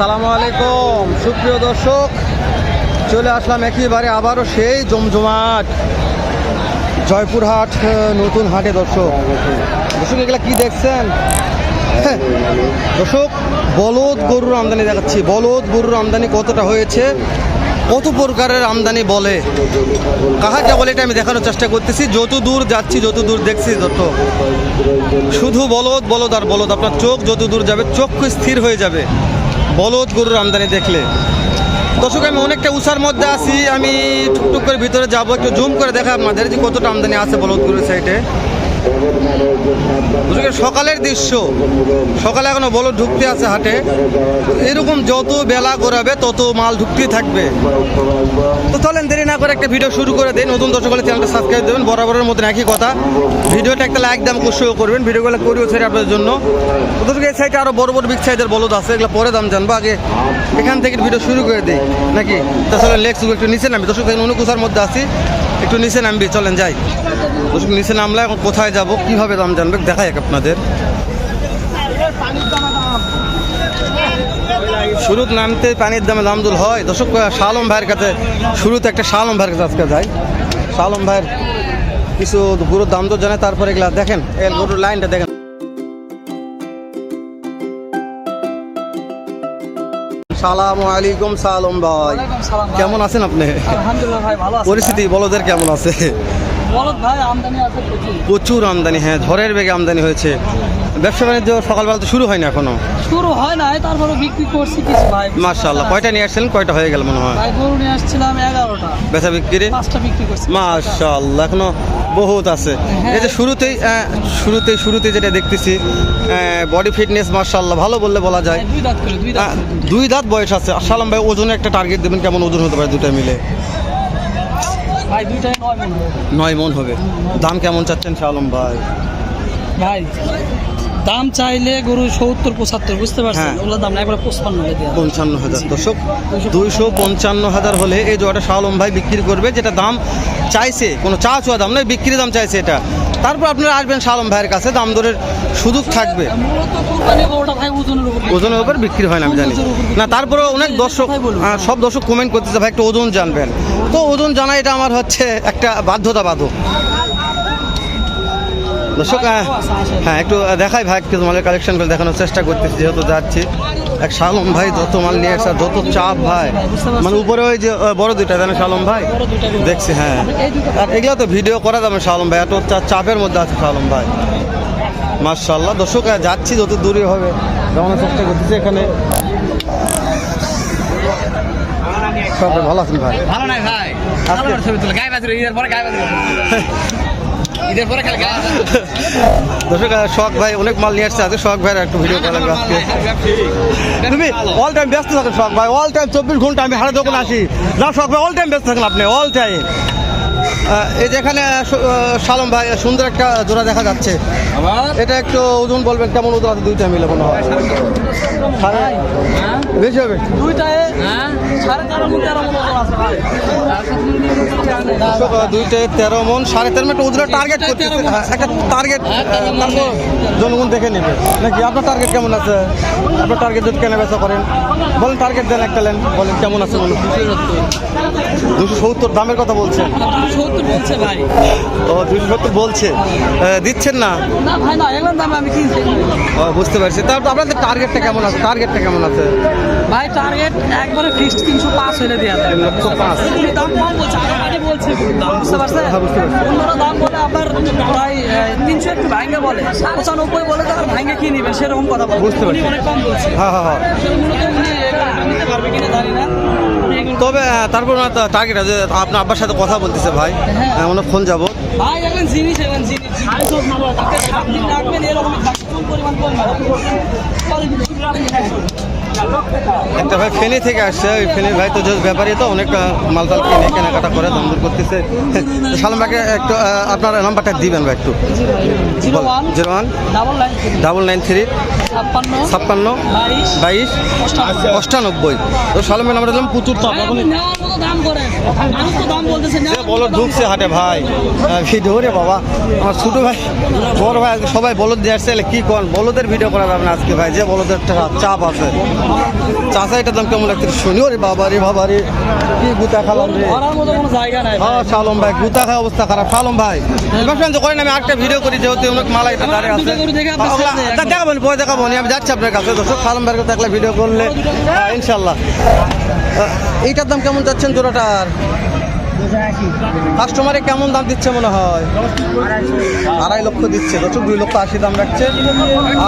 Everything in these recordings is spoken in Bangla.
আসসালামু আলাইকুম। সুপ্রিয় দর্শক চলে আসলাম একেবারে আবারও সেই জমজমাট জয়পুরহাট নতুন হাটে দর্শক। দর্শক এগুলা কি দেখছেন? হ্যাঁ, দর্শক বলদ গরুর আমদানি দেখাচ্ছি। বলদ গরুর আমদানি কতটা হয়েছে? কত প্রকারের আমদানি বলে? কাহাকে বলে এটা আমি দেখানোর চেষ্টা করতেছি। যত দূর যাচ্ছি যত দূর দেখছি দর্শক। শুধু বলদ বলদ আর বলদ আপনার চোখ যত দূর যাবে চক্ষু স্থির হয়ে যাবে। বলদ গরুর আমদানি দেখলে। দর্শক, আমি অনেকটা উষার মধ্যে আছি। আমি টুকটুক করে ভিতরে যাব, একটু জুম করে দেখা আপনাদের যে কতটা আমদানি আছে বলদ গরুর সাইডে। সকালের দৃশ্য। সকালে এখনও বলদ ঢুকতে আছে হাটে। এরকম যত বেলা গড়াবে, তত মাল ঢুকতে থাকবে। তো চলেন না করে একটা ভিডিও শুরু করে দিন। নতুন দর্শক হলে চ্যানেলটা সাবস্ক্রাইব দেবেন। বরাবরের মতন একই কথা। ভিডিওটা একটা লাইক দাম কুশিও করবেন। ভিডিওগুলো করিও ছেড়ে আপনাদের জন্য। দর্শক, এই সাইডে আরও বড় বড় বিগ সাইজের বলদ আছে। এগুলো পরে দাম জানব। আগে এখান থেকে ভিডিও শুরু করে দিই। নাকি? তাহলে লেক্স একটু নিচে নামি দর্শক দেখেন অনুকুষার মধ্যে আছি। একটু নিচে নামবি। চলেন যাই। দর্শক, নিচে নামলে এখন কোথায় যাব? কীভাবে দাম জানবে? দেখাই এক আপনাদের। শুরুত নামতে পানির দামে দাম দুল হয়। দর্শক শালম ভাইয়ের কাছে শুরুতে একটা শালম ভাইয়ের কাছে আজকে যাই। শালম ভাইয়ের কিছু গরুর দাম তো জানে তারপরে এগুলা দেখেন এই গরুর লাইনটা দেখেন। সালাম আলাইকুম সালম ভাই। কেমন আছেন আপনি? আলহামদুলিল্লাহ ভাই ভালো পরিস্থিতি বলদের কেমন আছে? বলত ভাই আমদানি আছে প্রচুর। প্রচুর আমদানি হ্যাঁ ঝড়ের বেগে আমদানি হয়েছে। ব্যবসা বাণিজ্য সকালবেলা তো শুরু হয়নি এখনও। শুরু হয় না তারপরে বিক্রি করছি কিছু ভাই। মার্শাল্লাহ কয়টা নিয়ে আসছিলেন? কয়টা হয়ে গেল মনে হয়? ভাই গরু নিয়ে আসছিলাম এগারোটা। বেচা বিক্রি? পাঁচটা বিক্রি করছি। মাশাআল্লাহ এখনও বহুত আছে। হ্যাঁ। এই যে শুরুতেই শুরুতেই শুরুতেই যেটা দেখতেছি বডি ফিটনেস মাশাআল্লাহ ভালো বললে বলা যায়। দুই দাঁত করে দুই দাঁত। দুই দাঁত। বয়স আছে। আর সালাম ভাই ওজনে একটা টার্গেট দেবেন কেমন ওজন হতে পারে দুটা মিলে? ভাই দুইটাই নয় মন নয় মন হবে। দাম কেমন চাচ্ছেন শালম ভাই? ভাই দাম চাইলে গরু সত্তর পঁচাত্তর বুঝতে পারছেন? হ্যাঁ। ওগুলো দাম না একবার হয়ে পঞ্চান্ন হাজার দর্শক দুইশো পঞ্চান্ন। হাজার হলে এই জোয়াটা শালম ভাই বিক্রি করবে যেটা দাম চাইছে কোনো চা চুয়া দাম নয় বিক্রি দাম চাইছে এটা। তারপর আপনারা আসবেন শালম ভাইয়ের কাছে দাম দরের সুযোগ থাকবে। ওজনের উপর বিক্রি। হয়। না আমি জানি। না তারপরে অনেক দর্শক সব দর্শক কমেন্ট করতেছে ভাই একটু ওজন জানবেন। তো ওজন জানা এটা আমার হচ্ছে একটা বাধ্যতা বাধক দর্শক হ্যাঁ একটু দেখাই ভাই একটু মালের কালেকশন করে দেখানোর চেষ্টা করতেছি যেহেতু যাচ্ছি। এক শালম ভাই যত মাল নিয়ে আসছে যত চাপ ভাই মানে উপরে ওই যে বড় দুইটা জানেন শালম ভাই। দেখছি হ্যাঁ। আর এগুলো তো ভিডিও করা যাবে শালম ভাই এত চাপের মধ্যে আছে শালম ভাই। মার্শাল্লাহ দর্শক যাচ্ছি যত দূরে হবে যাওয়ানোর চেষ্টা করতেছি এখানে। ভালো আছেন ভাই? ভালো নাই ভাই। ঈদের পরে বাজরে দর্শক শখ ভাই অনেক মাল নিয়ে আসছে। আজকে শখ ভাইয়ের একটু ভিডিও করা লাগবে আজকে। তুমি অল টাইম ব্যস্ত থাকেন শখ ভাই। অল টাইম চব্বিশ ঘণ্টা আমি হারে দোকান আসি। না শখ ভাই অল টাইম ব্যস্ত থাকেন আপনি অল টাইম এই যেখানে সালম ভাই সুন্দর একটা জোড়া দেখা যাচ্ছে। এটা একটু ওজন বলবেন কেমন ওজন আছে? দুইটা মিলে মনে হয়। হ্যাঁ বেশি হবে? দুইটায় হ্যাঁ? তেরো মন সাড়ে তেরো মিনিট ওজনের টার্গেট করতে একটা টার্গেট তারপর জনগণ দেখে নেবে। নাকি আপনার টার্গেট কেমন আছে? আপনার টার্গেট যদি কেনা বেচা করেন বলেন টার্গেট দেন একটা লেন বলেন কেমন আছে বলুন। দুশো সত্তর। দামের কথা বলছেন। সত্তর বলছে ভাই। ও দুশো সত্তর বলছে। দিচ্ছেন না? না ভাই না এগুলোর দামে আমি কিনছি। ও, বুঝতে পারছি। তারপর আপনাদের টার্গেটটা কেমন আছে? টার্গেটটা কেমন আছে? ভাই টার্গেট একবারে ফিক্সড তিনশো পাঁচ হলে দেওয়া যায় তিন পাঁচ। দাম কম বলছে আগে বলছে। দাম বুঝতে পারছেন? হ্যাঁ। অন্যরা দাম বলে আপনার প্রায় তিনশো একটু ভাঙ্গে বলে। পঁচানব্বই বলে তো ভাঙ্গে কি নেবেন সেরকম কথা বলে। বুঝতে পারছি। অনেক কম বলছে। হ্যাঁ হ্যাঁ হ্যাঁ। নিতে পারবে কিনা জানি না। এগুলো- তবে তারপর টার্গেট আছে আপনার আব্বার সাথে কথা বলতেছে ভাই। আমরা ফোন যাব ভাই এখন জিনিস একটা ভাই ফেনি থেকে আসছে ওই ফেনির ভাই তো ব্যাপারী তো অনেক মালটাল কিনে কেনাকাটা করে দাম দর করতেছে। সালাম ভাইকে একটু আপনার নাম্বারটা দিবেন ভাই একটু। Zero one double nine three. ছাপ্পান্ন বাইশ অষ্টানব্বই। তো সালামের নাম্বার দিলাম প্রচুর তো বলদ ঢুকছে হাটে ভাই। ভিডিও রে বাবা। আমার ছোট ভাই বড় ভাই সবাই বলদ দিয়ে আসছে কি করেন বলদের ভিডিও করা যাবে না আজকে ভাই যে বলদের চাপ আছে। এটার দাম কেমন লাগছে শুনি ওরে বাবা রে বাবা রে। কি গুতা খালাম রে। হ্যাঁ শালম ভাই গুতা খায় অবস্থা খারাপ। শালম ভাই ব্যবসা করেন আমি একটা ভিডিও করি যেহেতু অনেক মালা এটা দাঁড়িয়ে আছে। দেখাবেন পরে দেখাবো আমি যাচ্ছি আপনার কাছে। দর্শক শালম ভাইয়ের কাছে একলা ভিডিও করলে ইনশাআল্লাহ ইনশাল্লাহ। এইটার দাম কেমন যাচ্ছেন জোড়াটার? কাস্টমারে কেমন দাম দিচ্ছে মনে হয়? আড়াই লক্ষ দিচ্ছে। দর্শক, দুই লক্ষ আশি দাম রাখছে।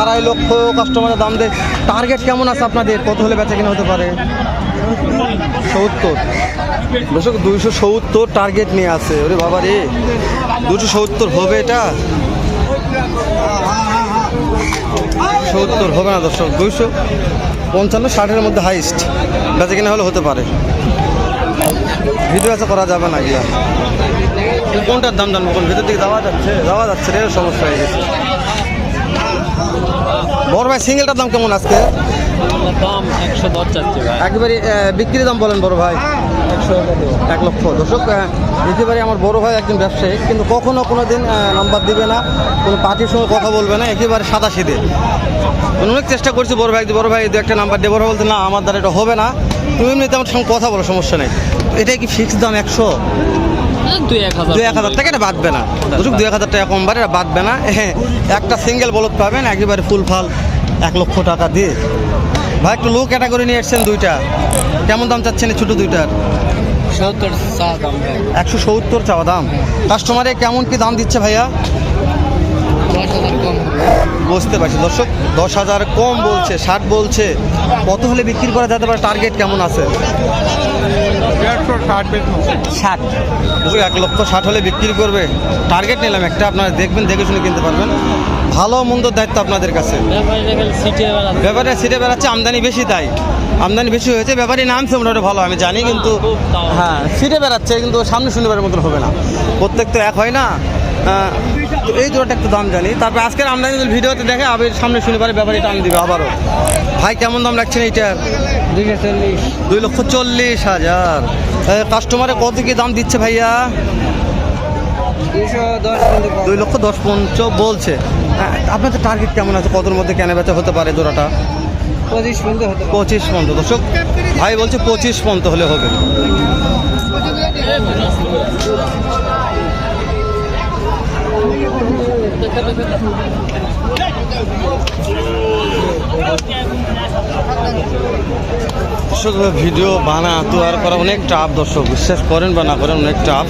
আড়াই লক্ষ কাস্টমারের দাম দেয় টার্গেট কেমন আছে আপনাদের? কত হলে বেচা কিনা হতে পারে? সত্তর। দর্শক, দুইশো সত্তর টার্গেট নিয়ে আছে। ওরে বাবা রে। দুশো সত্তর হবে এটা? সত্তর হবে না দর্শক। দুইশো পঞ্চান্ন, ষাটের মধ্যে হাইস্ট বেচা কিনা হলে হতে পারে। ভিডিও আছে করা যাবে না গিয়া। কোনটার দাম জানব কোন ভিতর দিকে যাওয়া যাচ্ছে? যাওয়া যাচ্ছে রে সমস্যা হয়ে গেছে। বড় ভাই সিঙ্গেলটার দাম কেমন আজকে? দাম একশো দশ চাচ্ছে একেবারে বিক্রির দাম বলেন বড় ভাই। এক লক্ষ। দর্শক দিতে পারি আমার বড় ভাই একজন ব্যবসায়ী কিন্তু কখনো কোনো দিন নাম্বার দিবে না কোনো পার্টির সঙ্গে কথা বলবে না একেবারে সাদা সিধে অনেক চেষ্টা করছি বড় ভাই বড় ভাই দু একটা নাম্বার দিয়ে বড় বলতে না আমার দ্বারা এটা হবে না। তুমি এমনিতে আমার সঙ্গে কথা বলো সমস্যা নেই। এটা কি ফিক্স দাম একশো? দুই এক হাজার দুই এক হাজার টাকা এটা বাঁধবে না। বুঝুক দুই এক হাজার টাকা কম বাড়ে এটা বাঁধবে না। হ্যাঁ একটা সিঙ্গেল বলদ পাবেন একেবারে ফুল ফাল এক লক্ষ টাকা দিয়ে। ভাই একটু লো ক্যাটাগরি নিয়ে এসছেন দুইটা। কেমন দাম চাচ্ছেন এই ছোটো দুইটার? একশো সত্তর চাওয়া দাম। কাস্টমারে কেমন কি দাম দিচ্ছে ভাইয়া? বুঝতে পারছি। দর্শক দশ হাজার কম বলছে ষাট বলছে। কত হলে বিক্রি করা যেতে পারে? টার্গেট কেমন আছে? ষাট। এক লক্ষ ষাট হলে বিক্রি করবে। টার্গেট নিলাম একটা আপনারা দেখবেন দেখে শুনে কিনতে পারবেন। ভালো মন্দ দায়িত্ব আপনাদের কাছে। সিটে ব্যাপারে সিটে বেড়াচ্ছে আমদানি বেশি তাই। আমদানি বেশি হয়েছে ব্যাপারই নামছে মোটামুটি ভালো আমি জানি কিন্তু হ্যাঁ সিটে বেড়াচ্ছে কিন্তু সামনে শনিবারের মতন হবে না। প্রত্যেক তো এক হয় না। এই জোড়াটা একটু দাম জানি। তারপরে আজকের আমদানি ভিডিওতে দেখে আবার সামনে শনিবারে ব্যাপারই টান দিবে আবারও। ভাই কেমন দাম রাখছেন এইটার দুইশো দুই লক্ষ চল্লিশ হাজার। কাস্টমারে কত কি দাম দিচ্ছে ভাইয়া? দুই লক্ষ দশ পঞ্চ বলছে। আপনাদের টার্গেট কেমন আছে? কতর মধ্যে কেনা বেচা হতে পারে জোড়াটা? পঁচিশ পর্যন্ত। দর্শক ভাই বলছে পঁচিশ পর্যন্ত হলে হবে। ভিডিও বানা তৈরি করা অনেক টাফ দর্শক। বিশ্বাস করেন বা না করেন, অনেক টাফ।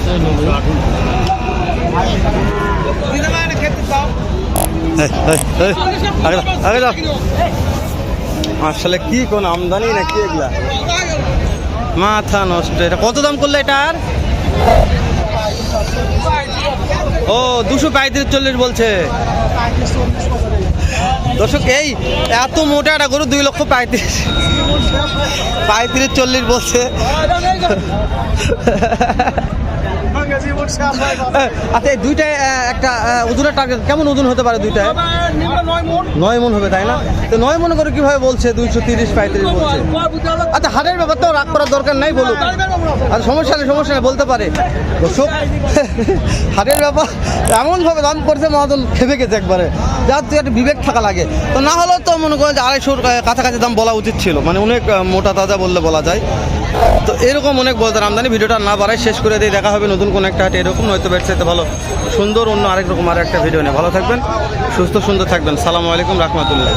আসলে কি কোন আমদানি নাকি এগুলা? মাথা নষ্ট, এটা কত দাম করলে এটার? ও, দুশো পঁয়ত্রিশ চল্লিশ বলছে। দর্শক, এই এত মোটা একটা গরু দুই লক্ষ পঁয়ত্রিশ। পঁয়ত্রিশ চল্লিশ বলছে। আচ্ছা এই দুইটায় একটা ওজনের টার্গেট কেমন ওজন হতে পারে দুইটায়? নয় মন। হবে তাই না? তো নয় মন করে কীভাবে বলছে দুইশো তিরিশ পঁয়ত্রিশ বলছে? আচ্ছা হাটের ব্যাপার তো রাগ করার দরকার নাই বলুক আর সমস্যা নেই সমস্যা নেই বলতে পারে। দর্শক হাটের ব্যাপার এমনভাবে দাম করছে মহাজন খেপে গেছে একবারে। যার তুই একটা বিবেক থাকা লাগে। তো না হলেও তো মনে করেন যে আড়াইশোর কাছাকাছি দাম বলা উচিত ছিল। মানে অনেক মোটা তাজা বললে বলা যায়। তো এরকম অনেক বলতে আমদানি ভিডিওটা না বাড়াই শেষ করে দিয়ে দেখা হবে নতুন কোনো একটা হাটে, এরকম নয়তো বেড চাইতে ভালো। সুন্দর অন্য আরেক রকম আর একটা ভিডিও নিয়ে। ভালো থাকবেন, সুস্থ সুন্দর থাকবেন। সালামু আলাইকুম, রহমতুল্লাহ।